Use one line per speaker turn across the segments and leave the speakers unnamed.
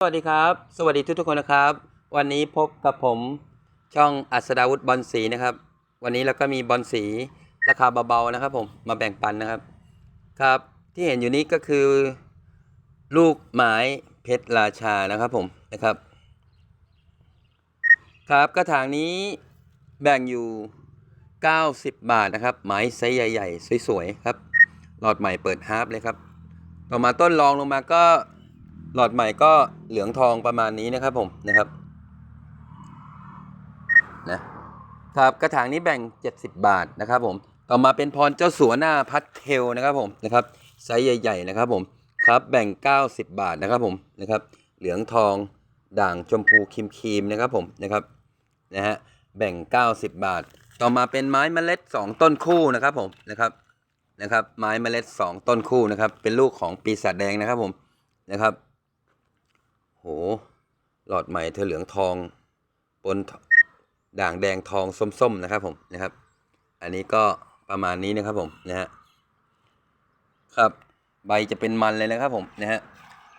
สวัสดีครับ สวัสดีทุกทุกๆคนนะครับ วันนี้พบกับผมช่องอัศดาวุฒิบอลสีนะครับ วันนี้เราก็มีบอลสีราคาเบาๆนะครับ ผมมาแบ่งปันนะครับครับ ที่เห็นอยู่นี้ก็คือ ลูกไม้เพชรราชานะครับผมนะครับ ครับกระถางนี้แบ่งอยู่ 90 บาทนะครับไม้ไซส์ใหญ่ ๆ สวยๆครับ หลอดใหม่เปิดฮาร์ปเลยครับ ต่อมาต้นรองลงมาก็ หลอดใหม่ก็เหลืองทองประมาณนี้นะครับผมนะครับนะครับกระถางนี้แบ่ง 70 บาทนะครับผมต่อมาเป็นพรเจ้าสัวหน้าพัดเทลนะครับผมนะครับไซส์ใหญ่ๆนะครับผมครับแบ่ง 90 บาทนะครับผมนะครับเหลืองทองด่างชมพูครีมครีมๆนะครับผมนะครับนะฮะแบ่ง 90 บาท ต่อมาเป็นไม้เมล็ด 2 ต้นคู่นะครับผมนะครับนะครับไม้เมล็ด 2 ต้นคู่นะครับเป็นลูกของปีศาจแดงนะครับผมนะครับ โห หลอดใหม่เธอเหลืองทองปนด่างแดงทองส้มๆนะครับผมนะครับ อันนี้ก็ประมาณนี้นะครับผมนะฮะครับใบจะเป็นมันเลยนะครับผมนะฮะ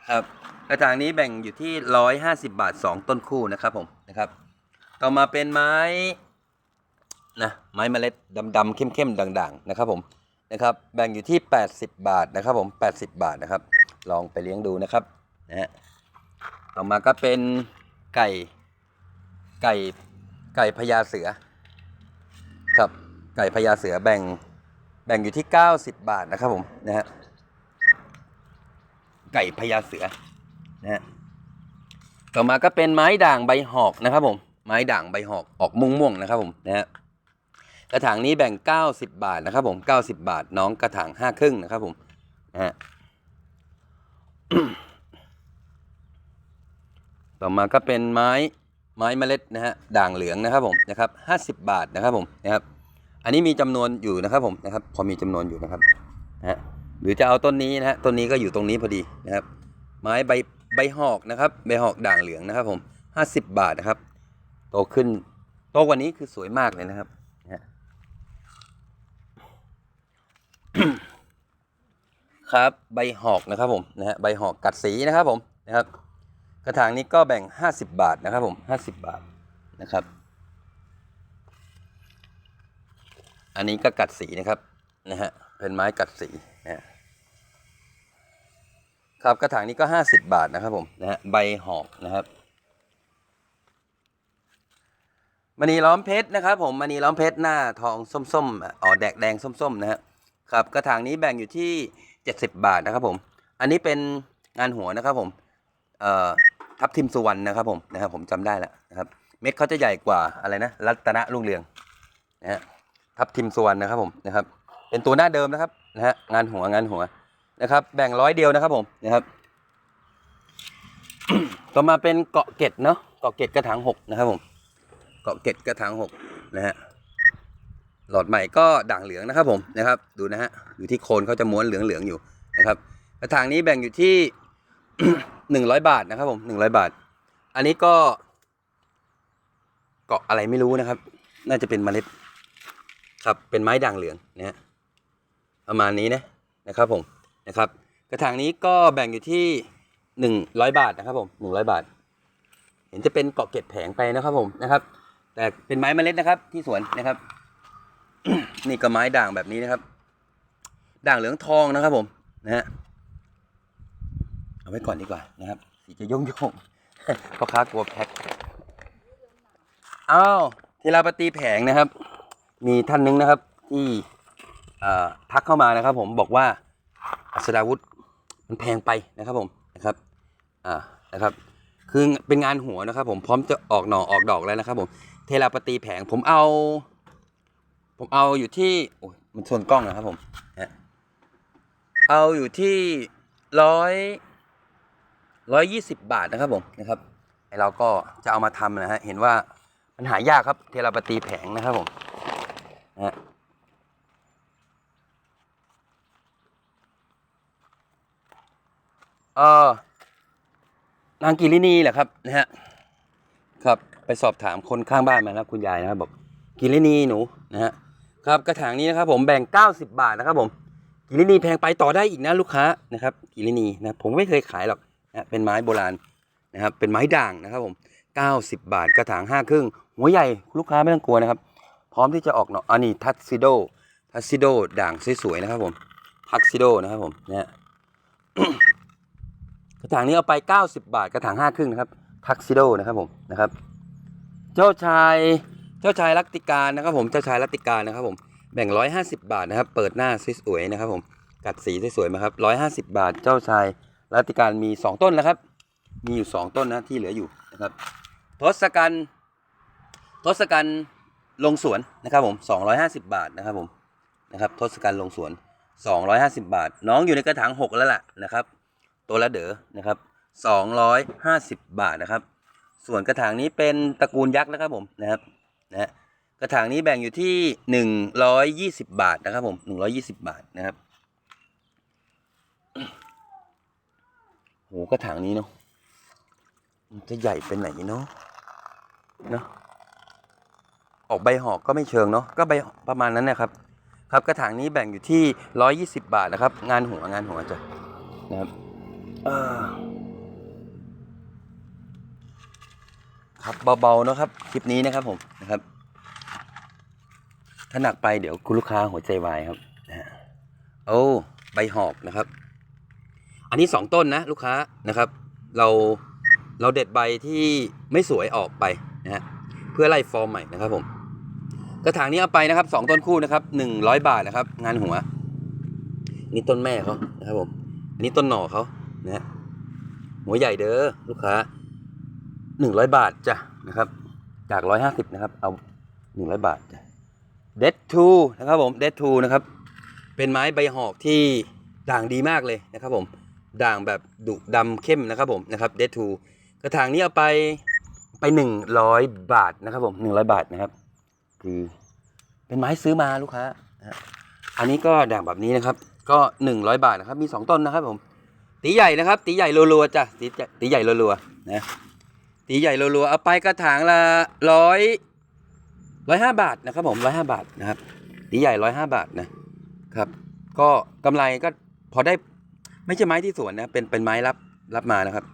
ครับกระถางนี้แบ่งอยู่ที่ร้อยห้าสิบาทสองต้นคู่นะครับผมนะครับ ต่อมาเป็นไม้นะไม้เมล็ดดำๆเข้มๆด่างๆนะครับผมนะครับ แบ่งอยู่ที่ 80 บาทนะครับผม 80 บาทนะครับ ลองไปเลี้ยงดูนะครับนะฮะ ต่อมาก็เป็นไก่ไก่ไก่พญาเสือ ครับไก่พญาเสือแบ่งแบ่งอยู่ที่ 90 บาทนะครับผมนะฮะไก่พญาเสือนะฮะต่อมาก็เป็นไม้ด่างใบหอกนะครับผม ไม้ด่างใบหอกออกม่วงๆนะครับผมนะฮะกระถางนี้แบ่ง 90 บาทนะครับผม90 บาทน้องกระถางห้าครึ่งนะครับผมนะฮะ ต่อมาก็เป็นไม้ไม้เมล็ดนะฮะด่างเหลืองนะครับผมนะครับห้าสิบบาทนะครับผมนะครับ อันนี้มีจำนวนอยู่นะครับผมนะครับ พอมีจำนวนอยู่นะครับนะฮะหรือจะเอาต้นนี้นะฮะต้นนี้ก็อยู่ตรงนี้พอดีนะครับ ไม้ใบใบหอกนะครับใบหอกด่างเหลืองนะครับผมห้าสิบบาทนะครับ โตขึ้นโตกว่านี้คือสวยมากเลยนะครับนะฮะครับใบหอกนะครับผมนะฮะใบหอกกัดสีนะครับผมนะครับ กระถางนี้ก็แบ่ง 50 บาทนะครับผม50 บาทนะครับ อันนี้ก็กัดสีนะครับนะฮะเป็นไม้กัดสีนะครับกระถางนี้ก็ 50 บาทนะครับผมนะฮะใบหอกนะครับมณีล้อมเพชรนะครับผมมณีล้อมเพชรหน้าทองส้มๆอ๋อแดกแดงส้มๆนะฮะครับกระถางนี้แบ่งอยู่ที่ 70 บาทนะครับผม อันนี้เป็นงานหัวนะครับผมเอ่อ ทับทิมสุวรรณนะครับผมนะครับผมจำได้แล้วนะครับ เม็ดเขาจะใหญ่กว่าอะไรนะรัตนรุ่งเรืองนะฮะทับทิมสุวรรณนะครับผมนะครับ เป็นตัวหน้าเดิมนะครับนะฮะงานหัวงานหัวนะครับ แบ่งร้อยเดียวนะครับผมนะครับต่อมาเป็นเกาะเกตเนาะเกาะเกตกระถางหกนะครับผมเกาะเกตกระถางหกนะฮะหลอดใหม่ก็ด่างเหลืองนะครับผมนะครับ ดูนะฮะอยู่ที่โคนเขาจะม้วนเหลืองๆอยู่นะครับกระถางนี้แบ่งอยู่ที่ หนึ่งร้อยบาทนะครับผมหนึ่งร้อยบาท อันนี้ก็ เกาะอะไรไม่รู้นะครับ น่าจะเป็นเมล็ด ครับเป็นไม้ด่างเหลืองนะฮะประมาณนี้นะนะครับผมนะครับ กระถางนี้ก็แบ่งอยู่ที่หนึ่งร้อยบาทนะครับผมหนึ่งร้อยบาท เห็นจะเป็นเกาะเก็ดแผงไปนะครับผมนะครับ แต่เป็นไม้เมล็ดนะครับ ที่สวนนะครับนี่ก็ไม้ด่างแบบนี้นะครับ ด่างเหลืองทองนะครับผมนะฮะ เอาไว้ก่อนดีกว่านะครับสีจะย่งยงพ่อค้ากลัวแพ็คอ้าวทีลาปตีแผงนะครับ มีท่านหนึงนะครับ ที่เอ่อทักเข้ามานะครับ ผมบอกว่าอัศดาวุธมันแพงไปนะครับผมนะครับอ่านะครับ คือเป็นงานหัวนะครับ ผมพร้อมจะออกหน่อออกดอกแล้วนะครับ ผมเทลาปตีแผงผมเอา ผมเอาอยู่ที่โอ้ยมันชนกล้องนะครับผมเอาอยู่ที่ร้อย ร้อยยี่สิบบาทนะครับผมนะครับไอเราก็จะเอามาทำนะฮะเห็นว่ามันหายากครับเทราปตีแผงนะครับผมนะฮะเออนางกิรินีแหละครับนะฮะครับไปสอบถามคนข้างบ้านมาแล้วคุณยายนะครับบอกกิรินีหนูนะฮะครับกระถางนี้นะครับผมแบ่ง 90 บาทนะครับผมกิรินีแพงไปต่อได้อีกนะลูกค้านะครับกิรินีนะผมไม่เคยขายหรอก นะเป็นไม้โบราณนะครับ เป็นไม้ด่างนะครับผม 90 บาทกระถางห้าครึ่งหัวใหญ่ลูกค้าไม่ต้องกลัวนะครับ พร้อมที่จะออกเนาะอันนี้ทัตซิโดทัตซิโดด่างสวยๆนะครับผมทักซิโดนะครับผมเนี่ยกระถางนี้เอาไป 90 บาทกระถางห้าครึ่งนะครับทักซิโดนะครับผมนะครับ เจ้าชายเจ้าชายรัตติการนะครับ ผมเจ้าชายรัตติการนะครับ ผมแบ่ง 150 บาทนะครับ เปิดหน้าสวยๆนะครับ ผมกัดสีสวยๆมาครับ150 บาทเจ้าชาย รัติการมี 2 ต้นแล้วครับ มีอยู่ 2 ต้นนะที่เหลืออยู่นะครับทศกัณฐ์ทศกัณฐ์ลงสวนนะครับผม 250 บาทนะครับผมนะครับทศกัณฐ์ลงสวน 250 บาท น้องอยู่ในกระถาง6แล้วล่ะนะครับ ตัวละเด๋อนะครับ250 บาทนะครับ ส่วนกระถางนี้เป็นตระกูลยักษ์นะครับผมนะครับนะกระถางนี้แบ่งอยู่ที่ 120 บาทนะครับผม 120 บาทนะครับ หกระถางนี้เนาะมันจะใหญ่เป็นไหนเนาะเนาะออกใบหอกก็ไม่เชิงเนาะก็ใบประมาณนั้นนะครับ ครับกระถางนี้แบ่งอยู่ที่ 120 บาทนะครับ งานหัวงานหัวจ้ะนะครับเอ่อครับเบาๆนะครับคลิปนี้นะครับผมนะครับ ถ้าหนักไปเดี๋ยวคุณลูกค้าหัวใจวายครับนะฮะโอ้ใบหอกนะครับ อันนี้สองต้นนะลูกค้านะครับ เราเราเด็ดใบที่ไม่สวยออกไปนะฮะเพื่อไล่ฟอร์มใหม่นะครับผมกระถางนี้เอาไปนะครับสองต้นคู่นะครับหนึ่งร้อยบาทนะครับ งานหัว นี่ต้นแม่เขานะครับผมอันนี้ต้นหน่อเขานะฮะหัวใหญ่เด้อลูกค้าหนึ่งร้อยบาทจ้ะนะครับ จากร้อยห้าสิบนะครับ เอาหนึ่งร้อยบาทจ้ะเดดทูนะครับผมเดดทูนะครับ เป็นไม้ใบหอกที่ด่างดีมากเลยนะครับผม ด่างแบบดุดำเข้มนะครับผมนะครับเดดทูกระถางนี้เอาไปไปหนึ่งร้อยบาทนะครับผมหนึ่งร้อยบาทนะครับ คือเป็นไม้ซื้อมาลูกค้าอันนี้ก็ด่างแบบนี้นะครับ ก็หนึ่งร้อยบาทนะครับ มีสองต้นนะครับผมตีใหญ่นะครับ ตีใหญ่รัวๆจ้ะตีใหญ่ตีใหญ่รัวๆนะตีใหญ่รัวๆเอาไปกระถางละร้อยร้อยห้าบาทนะครับผมร้อยห้าบาทนะครับตีใหญ่ร้อยห้าบาทนะครับ ก็กำไรก็พอได้ ไม่ใช่ไม้ที่สวนนะเป็นเป็นไม้รับรับมานะครับ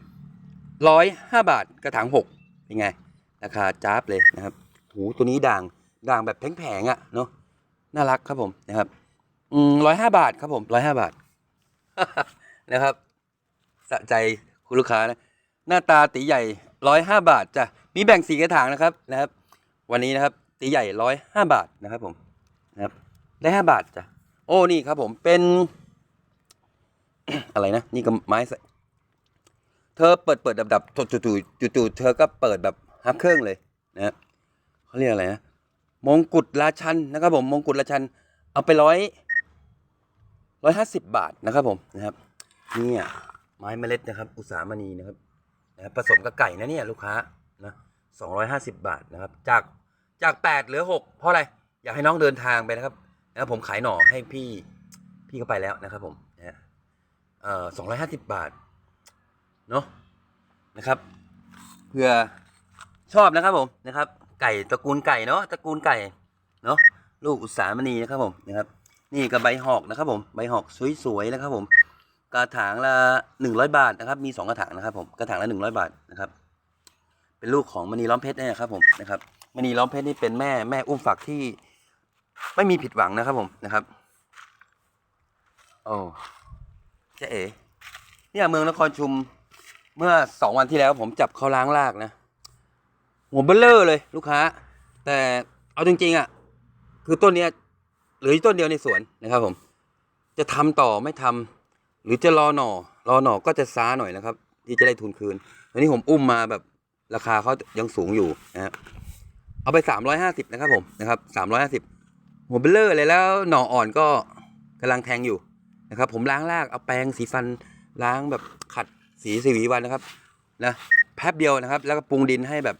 ร้อยห้าบาทกระถางหกเป็นไง ราคาจ้าบเลยนะครับหูตัวนี้ด่างด่างแบบแผงๆอะเนาะน่ารักครับผมนะครับอืมร้อยห้าบาทครับผมร้อยห้าบาทนะครับสะใจคุณลูกค้านะหน้าตาตีใหญ่ร้อยห้าบาทจ้ะมีแบ่งสีกระถางนะครับนะครับ วันนี้นะครับตีใหญ่ร้อยห้าบาทนะครับผมนะครับได้ห้าบาทจ้ะโอ้นี่ครับผมเป็น อะไรนะ นี่ก็ไม้ เธอเปิดเปิดดับดับจู่จู่จู่เธอก็เปิดแบบฮับเครื่องเลยนะเขาเรียกอะไรนะมงกุฎราชันนะครับผมมงกุฎราชัน เอาไปร้อยร้อยห้าสิบบาทนะครับผมนะครับเนี่ยไม้เมล็ดนะครับ อุตสามณีนะครับนะครับผสมกับไก่นะเนี่ยลูกค้านะสองร้อยห้าสิบบาทนะครับ จากจากแปดเหลือหกเพราะอะไร อยากให้น้องเดินทางไปนะครับนะครับผมขายหน่อให้พี่พี่เขาไปแล้วนะครับผม สองร้อยห้าสิบบาท เนาะนะครับ เพื่อชอบนะครับผมนะครับ ไก่ตระกูลไก่เนาะตระกูลไก่เนาะลูกอุตสามณีนะครับผมนะครับ นี่กับใบหอกนะครับผมใบหอกสวยๆนะครับผมกระถางละหนึ่งร้อยบาทนะครับ มีสองกระถางนะครับผมกระถางละหนึ่งร้อยบาทนะครับ เป็นลูกของมณีล้อมเพชรนี่นะครับผมนะครับมณีล้อมเพชรนี่เป็นแม่แม่อุ้มฝักที่ไม่มีผิดหวังนะครับผมนะครับโอ้ จ๊เอ๋เนี่ยเมืองนครชุมเมื่อสองวันที่แล้วผมจับเขาล้างลากนะหัวเบลเลอร์เลยลูกค้า แต่เอาจริงๆอะ คือต้นเนี้ยหลือต้นเดียวในสวนนะครับผม จะทำต่อไม่ทำหรือจะรอหน่อ รอหน่อก็จะช้าหน่อยนะครับ ที่จะได้ทุนคืนอันนี้ผมอุ้มมาแบบราคาเขายังสูงอยู่นะฮะเอาไปสามร้อยห้าสิบนะครับผมนะครับสามร้อยห้าสิบหัวเบลเลอร์เลยแล้วหน่ออ่อนก็กำลังแทงอยู่ นะครับ ผมล้างรากเอาแปรงสีฟันล้างแบบขัดสีสีวีวันนะครับนะแป๊บเดียวนะครับ แล้วก็ปรุงดินให้แบบ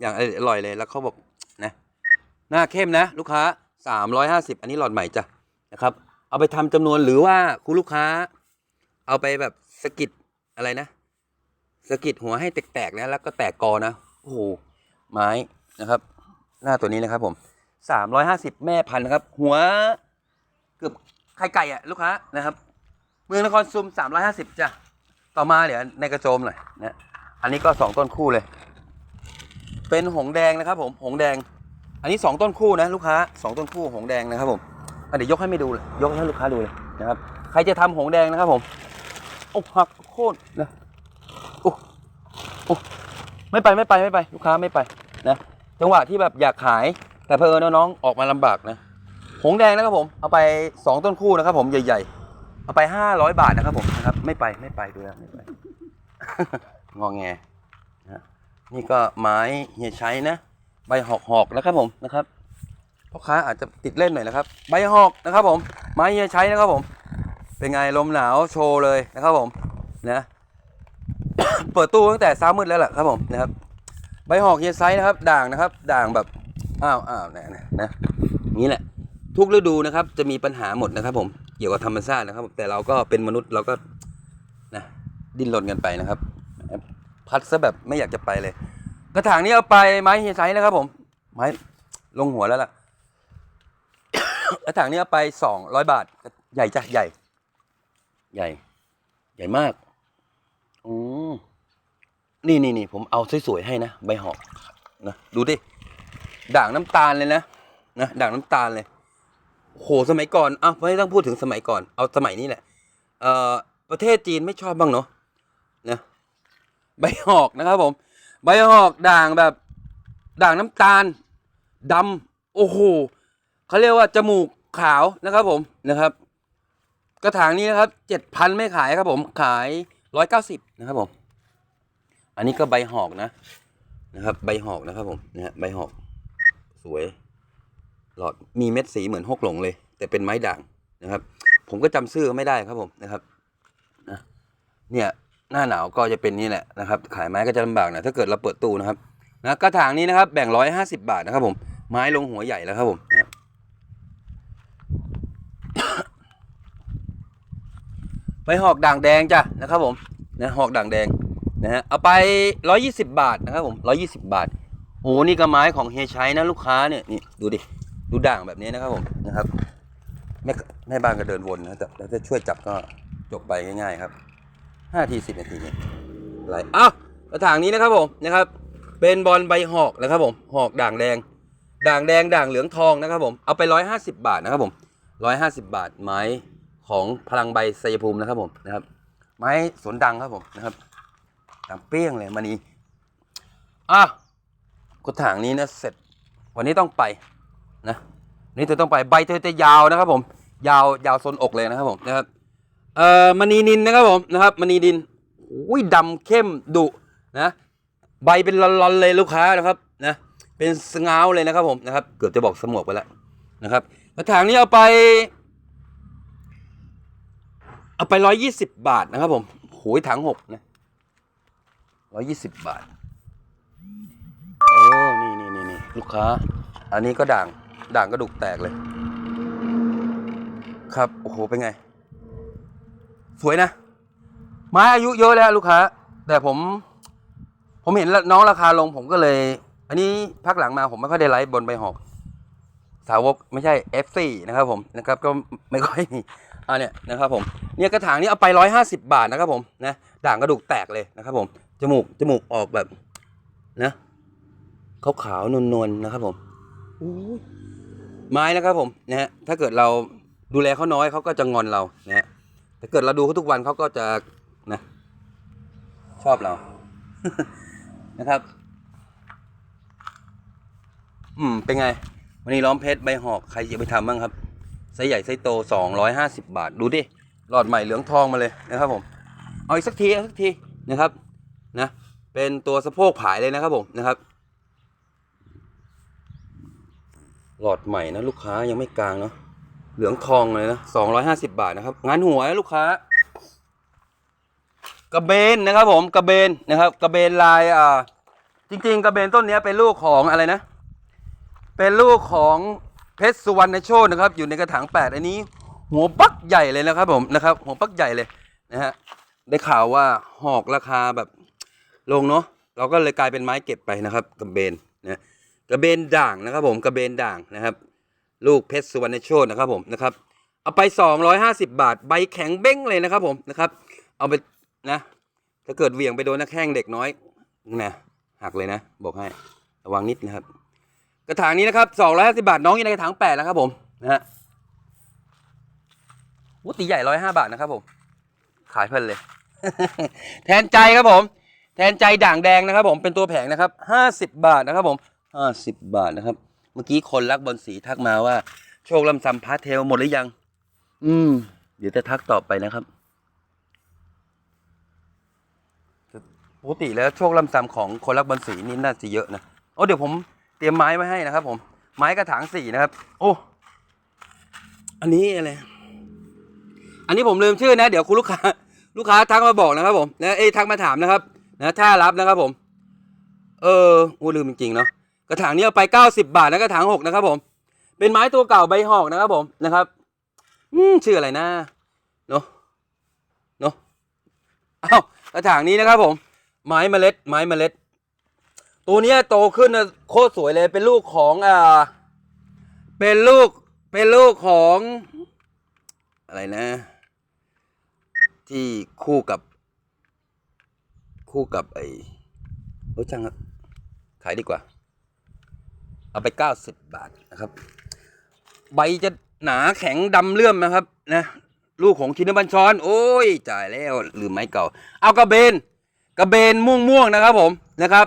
อย่างอร่อยเลยแล้วเขาบอกนะหน้าเข้มนะ ลูกค้าสามร้อยห้าสิบอันนี้หลอดใหม่จ้ะนะครับ เอาไปทำจำนวนหรือว่าคุณลูกค้า เอาไปแบบสกิดอะไรนะสกิดหัวให้แตกๆนะแล้วก็แตกกอนะโอ้โหไม้นะครับ หน้าตัวนี้นะครับผมสามร้อยห้าสิบแม่พันธุ์นะครับ หัวเกือบ ไข่ไก่อะลูกค้านะครับ เมืองนครซุมสามร้อยห้าสิบจ้ะ ต่อมาเดี๋ยวในกระโจมหน่อยนะอันนี้ก็สองต้นคู่เลย เป็นหงแดงนะครับ ผมหงแดง อันนี้สองต้นคู่นะลูกค้าสองต้นคู่หงแดงนะครับผมเดี๋ยวยกให้ไม่ดูเลยยกให้ลูกค้าดูเลยนะครับ ใครจะทำหงแดงนะครับ ผมโอ้หักโคตรนะโอ้โอ้ไม่ไปไม่ไปไม่ไป ลูกค้าไม่ไปนะจังหวะที่แบบอยากขาย แต่เพอเอิญน้องออกมาลำบากนะ หงแดงนะครับผม เอาไปสองต้นคู่นะครับผมใหญ่ๆ เอาไปห้าร้อยบาทนะครับผมนะครับ ไม่ไปไม่ไปดูแล้วไม่ไป งอแงนะนี่ก็ไม้เฮียใช้นะ ใบหอกหอกนะครับผมนะครับพ่อค้าอาจจะติดเล่นหน่อยนะครับ ใบหอกนะครับผม ไม้เฮียใช้นะครับผม เป็นไงลมหนาวโชว์เลยนะครับผมนะเปิดตู้ตั้งแต่เช้ามืดแล้วแหละครับผมนะครับ ใบหอกเฮียไซส์นะครับ ด่างนะครับ ด่างแบบอ้าวอ้าวนะนะนะนี้แหละ ทุกฤดูนะครับ จะมีปัญหาหมดนะครับ ผมเกี่ยวกับธรรมชาตินะครับ แต่เราก็เป็นมนุษย์เราก็นะดิ้นรนกันไปนะครับ พัดซะแบบไม่อยากจะไปเลย กระถางนี้เอาไปไม้เฮียไซส์นะครับ ผม ไม้ลงหัวแล้วล่ะ กระถางนี้เอาไปสองร้อยบาท ใหญ่จ้ะใหญ่ ใหญ่ ใหญ่มากอืมนี่นี่นี่ผมเอาสวยๆให้นะใบหอกนะดูดิด่างน้ำตาลเลยนะนะด่างน้ำตาลเลย โหสมัยก่อนอ้าไม่ต้องพูดถึงสมัยก่อน เอาสมัยนี้แหละเอ่อประเทศจีนไม่ชอบบ้างเนาะนะใบหอกนะครับผม ใบหอกด่างแบบด่างน้ำตาลดำโอ้โหเขาเรียกว่าจมูกขาวนะครับผมนะครับ กระถางนี้นะครับเจ็ดพันไม่ขายครับผมขายร้อยเก้าสิบนะครับผม อันนี้ก็ใบหอกนะนะครับ ใบหอกนะครับผมนะฮะใบหอกสวย หลอดมีเม็ดสีเหมือนฮกหลงเลย แต่เป็นไม้ด่างนะครับ ผมก็จำชื่อไม่ได้ครับผมนะครับนะเนี่ยหน้าหนาวก็จะเป็นนี่แหละนะครับ ขายไม้ก็จะลำบากหนะถ้าเกิดเราเปิดตู้นะครับนะกระถางนี้นะครับ แบ่งร้อยห้าสิบาทนะครับผมไม้ลงหัวใหญ่แล้วครับผมนะบใบหอกด่างแดงจ้ะนะครับผมนะหอกด่างแดงนะฮะเอาไปร้อยี่สิบาทนะครับผมร้อยี่สิบาทโอ้นี่ก็ไม้ของเฮชัยนะลูกค้าเนี่ยนี่ดูดิ ดูด่างแบบนี้นะครับผมนะครับแม่แม่บ้านก็เดินวนนะแต่แต่ถ้าช่วยจับก็จบไปง่ายๆครับห้าทีสิบนาทีนี่ยอะไรอ้าวกระถางนี้นะครับผมนะครับ เป็นบอลใบหอกนะครับผมหอกด่างแดง ด่างแดงด่างเหลืองทองนะครับผมเอาไปร้อยห้าสิบาทนะครับผมร้อยห้าสิบาทไม้ของพลังใบไซยภูมินะครับผมนะครับ ไม้สวนดังครับผมนะครับดังเปี้ยงเลยมานี้อะกระถางนี้นะเสร็จ วันนี้ต้องไป นะนี่เธอต้องไปใบเธอจะยาวนะครับผม ยาวยาวซนอกเลยนะครับผมนะครับเอ่อมณีนินนะครับผมนะครับมณีดินอุ้ยดำเข้มดุนะ ใบเป็นลอนๆเลยลูกค้านะครับนะเป็นสงาวเลยนะครับผมนะครับ เกือบจะบอกสมวกไปแล้วนะครับกระถางนี้เอาไปเอาไปร้อยยี่สิบบาทนะครับผมโหยถังหกนะร้อยยี่สิบบาท โอ้ นี่นี่นี่นี่ลูกค้า อันนี้ก็ด่าง ด่างกระดูกแตกเลย ครับ โอ้โห เป็นไง สวยนะ ไม้อายุเยอะแล้วลูกค้า แต่ผม ผมเห็นน้องราคาลงผมก็เลย อันนี้พักหลังมาผมไม่ค่อยได้ไลฟ์บนใบหอก สาวกไม่ใช่ F4 นะครับผมนะครับ ก็ไม่ค่อยมีอ่าเนี่ยนะครับผม เนี่ยกระถางนี้เอาไปร้อยห้าสิบาทนะครับผมนะ ด่างกระดูกแตกเลยนะครับผม จมูก จมูกออกแบบนะขาวๆนวลๆนะครับผมอู้ ไม้นะครับผมนะฮะถ้าเกิดเราดูแลเขาน้อยเขาก็จะงอนเรานะฮะถ้าเกิดเราดูเขาทุกวันเขาก็จะนะชอบเรานะครับ อืม เป็นไง วันนี้ล้อมเพชรใบหอกใครจะไปทำบ้างครับไซส์ใหญ่ไซส์โตสองร้อยห้าสิบาท ดูดิหลอดใหม่เหลืองทองมาเลยนะครับผม เอาอีกสักทีสักทีนะครับ นะ เป็นตัวสะโพกผายเลยนะครับผมนะครับ หลอดใหม่นะลูกค้ายังไม่กลางเนาะเหลืองทองเลยนะสองร้อยห้าสิบาทนะครับ งานหัวนะลูกค้ากระเบนนะครับผมกระเบนนะครับกระเบนลายอ่าจริง ๆ กระเบนต้นนี้เป็นลูกของอะไรนะ เป็นลูกของเพชรสุวรรณโชตนะครับ อยู่ในกระถางแปดอันนี้ หัวปักใหญ่เลยนะครับผมนะครับ หัวปักใหญ่เลยนะฮะได้ข่าวว่าหอกราคาแบบลงเนาะเราก็เลยกลายเป็นไม้เก็บไปนะครับกระเบน กระเบนด่างนะครับผมกระเบนด่างนะครับ ลูกเพชรสุวรรณโชตนะครับผมนะครับ เอาไปสองร้อยห้าสิบาท ใบแข็งเบ้งเลยนะครับผมนะครับ เอาไปนะ ถ้าเกิดเหวี่ยงไปโดนนักแข้งเด็กน้อยนะหักเลยนะ บอกให้ระวังนิดนะครับ กระถางนี้นะครับสองร้อยห้าสิบาทน้องอยู่ในกระถางแปดแล้วครับผมนะฮะวุตีใหญ่ร้อยห้าบาทนะครับผม ขายเพลินเลย แทนใจครับผม แทนใจด่างแดงนะครับผมเป็นตัวแผงนะครับห้าสิบบาทนะครับผม ห้าสิบบาทนะครับ เมื่อกี้คนรักบอลสีทักมาว่า โชคลำซำพาร์ทเทลหมดหรือยัง อืม เดี๋ยวจะทักตอบไปนะครับปกติแล้วโชคลำซำของคนรักบอลสีนี่น่าจะเยอะนะโอ้เดี๋ยวผมเตรียมไม้ไว้ให้นะครับ ผม ไม้กระถางสี่นะครับ โอ้อันนี้อะไรอันนี้ผมลืมชื่อนะ เดี๋ยวคุณลูกค้า ลูกค้าทักมาบอกนะครับ ผมนะเอ้ยทักมาถามนะครับ นะถ้ารับนะครับผม เออโอ้ลืมจริงๆเนาะ กระถางนี้เอาไปเก้าสิบาทนะกระถางหกนะครับผม เป็นไม้ตัวเก่าใบหอกนะครับผมนะครับ อืมชื่ออะไรนะเนาะเนาะอ้าวกระถางนี้นะครับผม ไม้เมล็ด ไม้เมล็ด ตัวนี้โตขึ้นนะโคตรสวยเลยเป็นลูกของอ่าเป็นลูกเป็นลูกของอะไรนะ ที่คู่กับ คู่กับไอ้โอ้ช่างครับขายดีกว่า เอาไปเก้าสิบบาทนะครับ ใบจะหนาแข็งดำเลื่อมนะครับนะลูกของชินบัญชร โอ้ย จ่ายแล้วลืมไม้เก่า เอากระเบนกระเบนม่วงม่วงนะครับผมนะครับ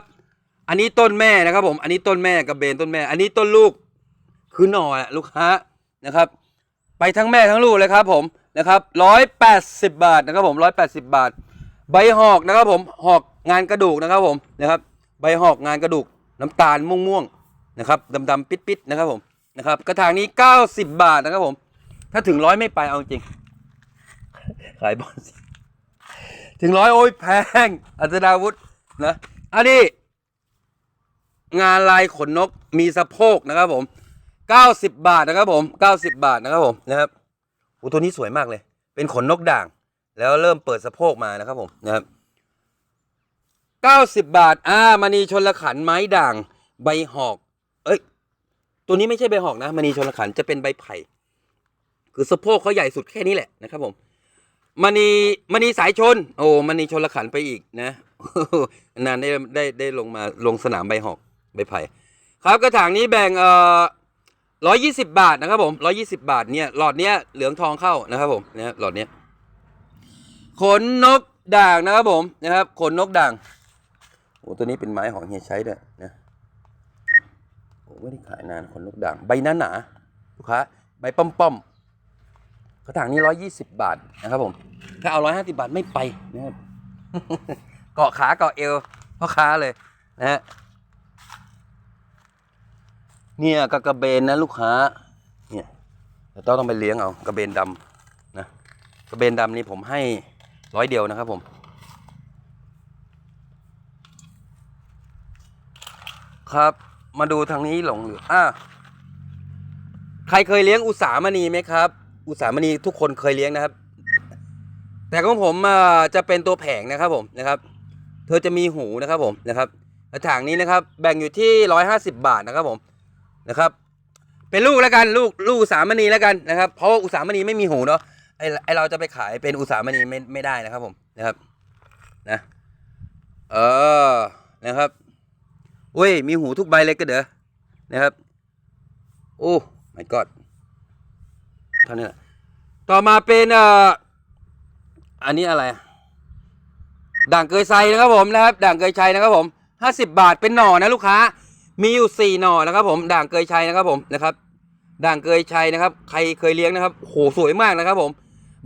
อันนี้ต้นแม่นะครับผม อันนี้ต้นแม่กระเบนต้นแม่ อันนี้ต้นลูกคือหน่อแหละลูกค้านะครับ ไปทั้งแม่ทั้งลูกเลยครับผมนะครับร้อยแปดสิบบาทนะครับผมร้อยแปดสิบบาท ใบหอกนะครับผมหอกงานกระดูกนะครับผมนะครับ ใบหอกงานกระดูกน้ำตาลม่วงม่วง นะครับดำๆปิดๆนะครับผมนะครับกระถางนี้เก้าสิบบาทนะครับผม ถ้าถึงร้อยไม่ไปเอาจริง ขายบอลสิถึงร้อยโอ้ยแพง อัศดาวุธนะอันนี้ งานลายขนนกมีสะโพกนะครับผม 90 บาทนะครับผม 90 บาทนะครับผมนะครับโอ้ตัวนี้สวยมากเลย เป็นขนนกด่าง แล้วเริ่มเปิดสะโพกมานะครับผมนะครับ90 บาทอ่ามณีชนละขันไม้ด่าง ใบหอก ตัวนี้ไม่ใช่ใบหอกนะมณีชนละขันจะเป็นใบไผ่ คือสะโพกเขาใหญ่สุดแค่นี้แหละนะครับผมมณีมณีสายชน โอ้มณีชนละขันไปอีกนะนานได้ได้ได้ลงมาลงสนามใบหอกใบไผ่ ครับกระถางนี้แบ่งเอ่อร้อยยี่สิบาทนะครับผมร้อยี่สิบาทเนี่ยหลอดเนี้ยเหลืองทองเข้านะครับผมนะหลอดเนี้ยขนนกด่างนะครับผมนะครับขนนกด่างโอ้ตัวนี้เป็นไม้ของเฮียใช้ด้วยนะ ไม่ได้ขายนานขนนกด่าง ใบหนาหนาลูกค้าใบป้อมป้อมๆกระถางนี้ร้อยยี่สิบบาทนะครับผม ถ้าเอาร้อยห้าสิบาทไม่ไปนะครับเกาะขาเกาะเอวพ่อค้าเลยนะฮะเนี่ยกกระเบนนะลูกค้า เนี่ยเดี๋ยวต้องต้องไปเลี้ยงเอากระเบนดำนะกระเบนดำนี่ผมให้ร้อยเดียวนะครับผม ครับ มาดูทางนี้หลงเหลืออะใครเคยเลี้ยงอุสามณีไหมครับ อุสามณีทุกคนเคยเลี้ยงนะครับ แต่ของผมอ่าจะเป็นตัวแผงนะครับผมนะครับ เธอจะมีหูนะครับผมนะครับกระถางนี้นะครับ แบ่งอยู่ที่ร้อยห้าสิบบาทนะครับผมนะครับ เป็นลูกแล้วกันลูกลูกอุสามณีแล้วกันนะครับ เพราะว่าอุสามณีไม่มีหูเนาะไอไอเราจะไปขายเป็นอุสามณีไม่ไม่ได้นะครับผมนะครับนะเออนะครับ อุ้ย มีหูทุกใบเลยก็เด้อนะครับ โอ้ my god เท่านี้แหละต่อมาเป็นเอ่ออันนี้อะไร ด่างเกยไซนะครับผมนะครับ ด่างเกยชัยนะครับผมห้าสิบบาทเป็นหน่อนะลูกค้า มีอยู่สี่หน่อนะครับผมด่างเกยชัยนะครับผมนะครับด่างเกยชัยนะครับ ใครเคยเลี้ยงนะครับโหสวยมากนะครับผม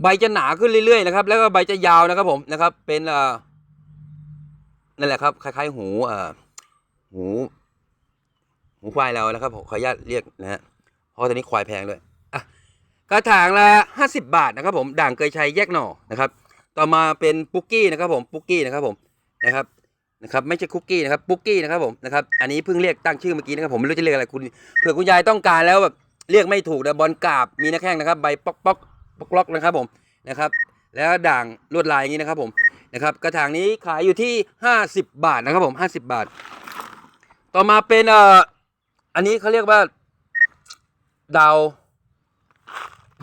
ใบจะหนาขึ้นเรื่อยๆนะครับ แล้วก็ใบจะยาวนะครับผมนะครับ เป็นเอ่อนั่นแหละครับคล้ายๆหูเอ่อ หูหูควายเรานะครับผมขออนุญาตเรียกนะฮะเพราะตอนนี้ควายแพงด้วยอะกระถางละห้าสิบบาทนะครับผมด่างเกยชัยแยกหน่อนะครับ ต่อมาเป็นปุกกี้นะครับผมปุกกี้นะครับผมนะครับนะครับไม่ใช่คุกกี้นะครับปุกกี้นะครับผมนะครับอันนี้เพิ่งเรียกตั้งชื่อเมื่อกี้นะครับผมไม่รู้จะเรียกอะไรคุณเผื่อคุณยายต้องการแล้วแบบเรียกไม่ถูกนะบอลกาบมีน้าแข้งนะครับ ใบป๊อกป๊อกป๊อกล็อกนะครับผมนะครับแล้วด่างลวดลายอย่างนี้นะครับผมนะครับกระถางนี้ขายอยู่ที่ 50 บาทนะครับผม 50 บาท ต่อมาเป็นเอ่ออันนี้เขาเรียกว่า ดาว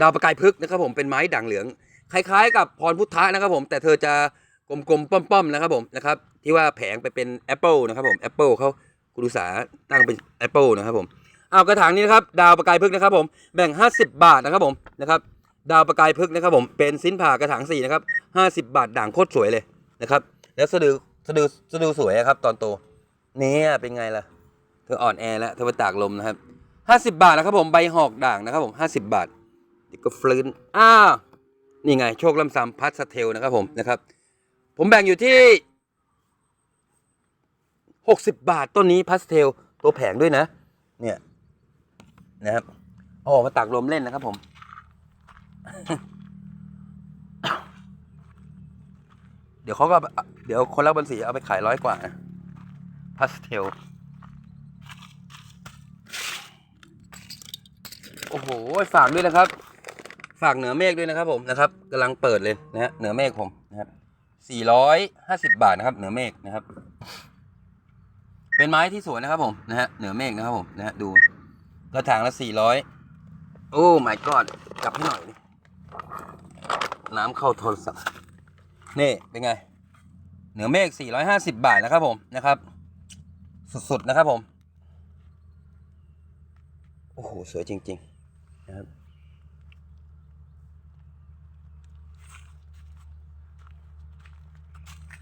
ดาวประกายพฤกษ์นะครับผมเป็นไม้ด่างเหลือง คล้ายๆ กับพรพุทธะนะครับผม แต่เธอจะกลมๆป้อมๆนะครับผมนะครับที่ว่าแผงไปเป็นแอปเปิลนะครับผมแอปเปิลเขาคุณอุตสาตั้งเป็นแอปเปิลนะครับผมเอากระถางนี้นะครับดาวประกายพึกษ์นะครับผมแบ่ง 50 บาทนะครับผมนะครับดาวประกายพึกษ์นะครับผมเป็นสินผ่ากระถางสีนะครับ50 บาทด่างโคตรสวยเลยนะครับแล้วสะดือสะดือสะดือสวยอะครับตอนโต เนี่ยเป็นไงล่ะ เธออ่อนแอแล้วเธอไปตากลมนะครับ50บาทนะครับผมใบหอกด่างนะครับผม50บาทเดี๋ยวก็ฟื้นอ้าวนี่ไง โชคลำซ้ำพัสเทลนะครับผมนะครับ ผมแบ่งอยู่ที่หกสิบบาทต้นนี้พาสเทลตัวแผงด้วยนะ เนี่ยนะครับเอาออกมาตากลมเล่นนะครับผมเดี๋ยวเขาก็เดี๋ยวคนรักบันสีเอาไปขายร้อยกว่านะ พาสเทล โอ้โห ฝากด้วยนะครับ ฝากเหนือเมฆด้วยนะครับผมนะครับกำลังเปิดเลยนะฮะเหนือเมฆผมนะครับ450บาทนะครับเหนือเมฆนะครับ เป็นไม้ที่สวยนะครับผมนะฮะเหนือเมฆนะครับผมนะฮะดูกระถางละ400โอ้ my god กลับให้หน่อยดิน้ำเข้าโทรศัพท์นี่เป็นไง เหนือเมฆ450 บาทนะครับผมนะครับ สุดๆนะครับผม โอ้โห สวยจริง ๆ นะครับ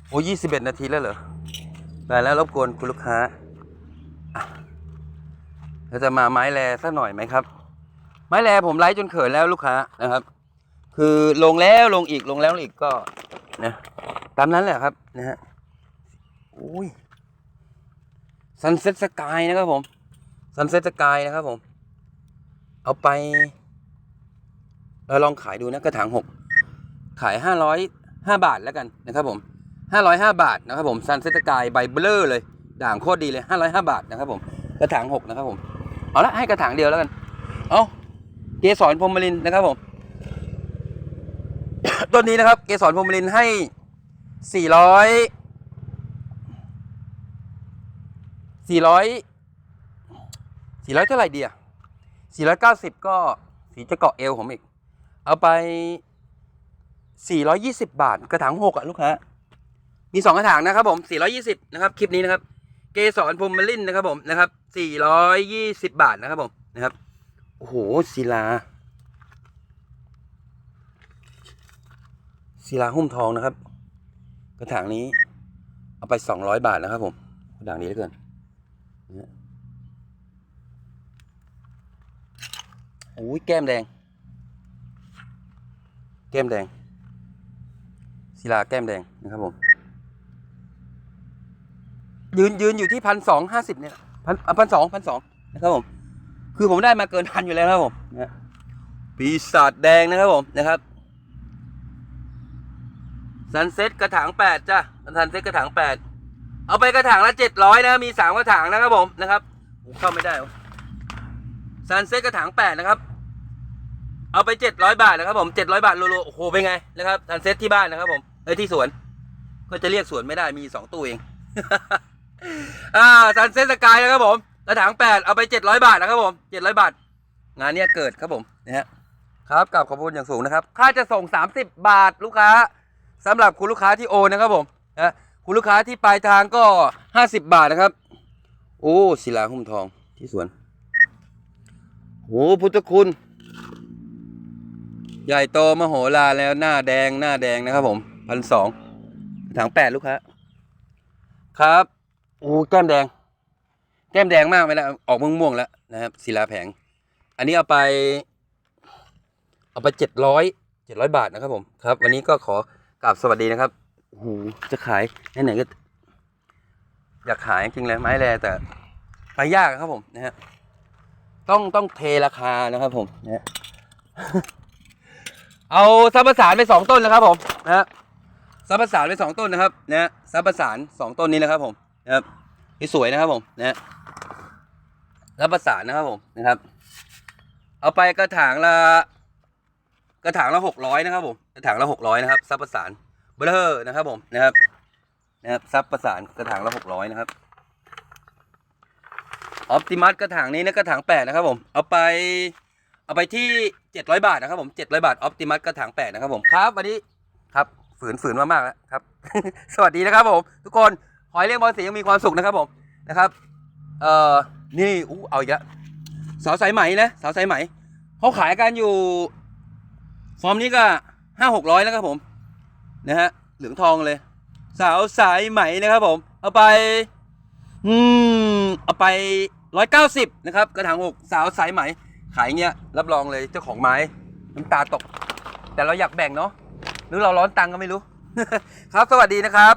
โอ้ยี่สิบเอ็ดนาทีแล้วเหรอได้แล้วรบกวนคุณลูกค้าเราจะมาไม้แลสักหน่อยไหมครับ ไม้แลผมไลฟ์จนเขินแล้วลูกค้านะครับ คือลงแล้วลงอีกลงแล้วลงอีกก็นะตามนั้นแหละครับนะฮะอุ้ย ซันเซ็ตสกายนะครับผมซันเซ็ตสกายนะครับผม เอาไปเราลองขายดูนะกระถางหกขายห้าร้อยห้าบาทแล้วกันนะครับผม505บาทนะครับผมซันเซ็ตกายใบเบลอเลย ด่างโคตรดีเลย505บาทนะครับผมกระถาง6นะครับผมเอาละให้กระถางเดียวแล้วกัน เอาเกสรพรมลินนะครับผมต้นนี้นะครับ เกสรพรมลินให้สี่ร้อย 400 400 400เท่าไหร่ดีอะ490ก็สีจะเกาะเอวผมอีก เอาไป420บบาท กระถาง6อะลูกค้ามีสองกระถางนะครับผม420นะครับ คลิปนี้นะครับ เกสรพรมลินนะครับผมนะครับ420บาทนะครับผมนะครับโอ้โหศิลาศิลาหุ้มทองนะครับ กระถางนี้ เอาไป200บาทนะครับผมกระถางนี้เหลือเกินนะฮะโอ้ยแก้มแดง แก้มแดง ศิลาแก้มแดงนะครับผม ยืนยืนอยู่ที่พันสองห้าสิบเนี่ยพันพันสองพันสองนะครับผม คือผมได้มาเกินพันอยู่แล้วนะครับผมนะปีศาจแดงนะครับผมนะครับซันเซ็ตกระถางแปดจ้ะซันเซ็ตกระถางแปดเอาไปกระถางละเจ็ดร้อยนะ มีสามกระถางนะครับผมนะครับเข้าไม่ได้ ซันเซ็ตกระถางแปดนะครับ เอาไปเจ็ดร้อยบาทนะครับผมเจ็ดร้อยบาทโลโลโอ้โหเป็นไงนะครับซันเซ็ตที่บ้านนะครับผมเอ้ยที่สวน ก็จะเรียกสวนไม่ได้มีสองตู้เองอ่าซันเซ็ตสกายนะครับผมกระถางแปดเอาไปเจ็ดร้อยบาทนะครับผมเจ็ดร้อยบาท งานเนี้ยเกิดครับผมนะฮะครับกับขอบคุณอย่างสูงนะครับ ค่าจะส่งสามสิบบาทลูกค้าสำหรับคุณลูกค้าที่โอนนะครับผมนะคุณลูกค้าที่ปลายทางก็ห้าสิบบาทนะครับ โอ้ศิลาหุ้มทองที่สวน โอ้พุทธคุณ ใหญ่โตมโหฬารแล้วหน้าแดงหน้าแดงนะครับผมพันสองถังแปดลูกค้าครับโอ้แก้มแดง แก้มแดงมากไปแล้วออกม่วงๆแล้วนะครับศิลาแผง อันนี้เอาไป เอาไปเจ็ดร้อยเจ็ดร้อยบาทนะครับผมครับ วันนี้ก็ขอกราบสวัสดีนะครับโอ้โหจะขายไหนๆก็อยากขายจริงๆเลยไม้แรแต่ไปยากครับผมนะฮะ ต้องต้องเทราคานะครับผมเนะฮะเอาซับประสานไปสองต้นแล้วครับผมนะซับประสานไปสองต้นนะครับนะซับประสานสองต้นนี้นะครับผมนะครับที่สวยนะครับผมนะฮะซับประสานนะครับผมนะครับ เอาไปกระถางละกระถางละหกร้อยนะครับผมกระถางละหกร้อยนะครับซับประสานเบลอนะครับผมนะครับนะครับซับประสานกระถางละหกร้อยนะครับ ออปติมัสกระถางนี้นะกระถางแปดนะครับผมเอาไปเอาไปที่เจ็ดร้อยบาทนะครับผมเจ็ดร้อยบาทออปติมัสกระถางแปดนะครับผมครับวันนี้ครับฝืนฝืนมามากแล้วครับ สวัสดีนะครับผม ทุกคนหอยเลี้ยงบอลสียังมีความสุขนะครับผมนะครับเอ่อนี่อู้เอาอีกแล้วสาวสายไหมนะสาวสายไหมเขาขายกันอยู่ฟอร์มนี้ก็ห้าหกร้อยแล้วครับผมนะฮะเหลืองทองเลย สาวสายไหมนะครับผม เอาไป อืมเอาไปร้อยเก้าสิบนะครับกระถางหกสาวสายไหมขายเงี้ยรับรองเลยเจ้าของไม้น้ำตาตก แต่เราอยากแบ่งเนาะหรือเราร้อนตังก็ไม่รู้ ครับสวัสดีนะครับ